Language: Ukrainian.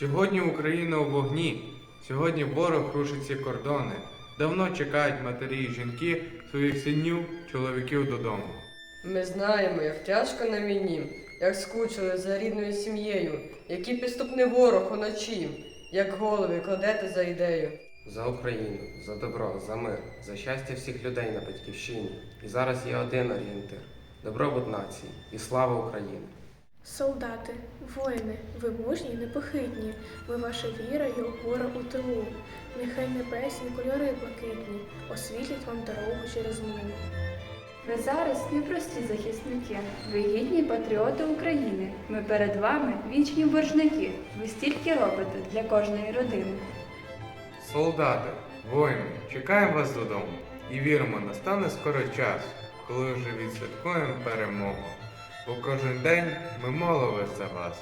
Сьогодні Україна у вогні. Сьогодні ворог рушить ці кордони. Давно чекають матері і жінки своїх синів, чоловіків додому. Ми знаємо, як тяжко на війні, як скучили за рідною сім'єю, який підступний ворог уночі, як голови кладете за ідею. За Україну, за добро, за мир, за щастя всіх людей на батьківщині. І зараз є один орієнтир добробут нації і слава Україні. Солдати, воїни, ви мужні й непохитні, ви ваша віра й опора у тилу. Нехай небесні кольори блакитні освітлять вам дорогу через млин. Ви зараз непрості захисники, ви гідні патріоти України. Ми перед вами вічні боржники. Ви стільки робите для кожної родини. Солдати, воїни, чекаємо вас додому і віримо, настане скоро час, коли вже відсвяткуємо перемогу. Бо кожен день ми молимось за вас.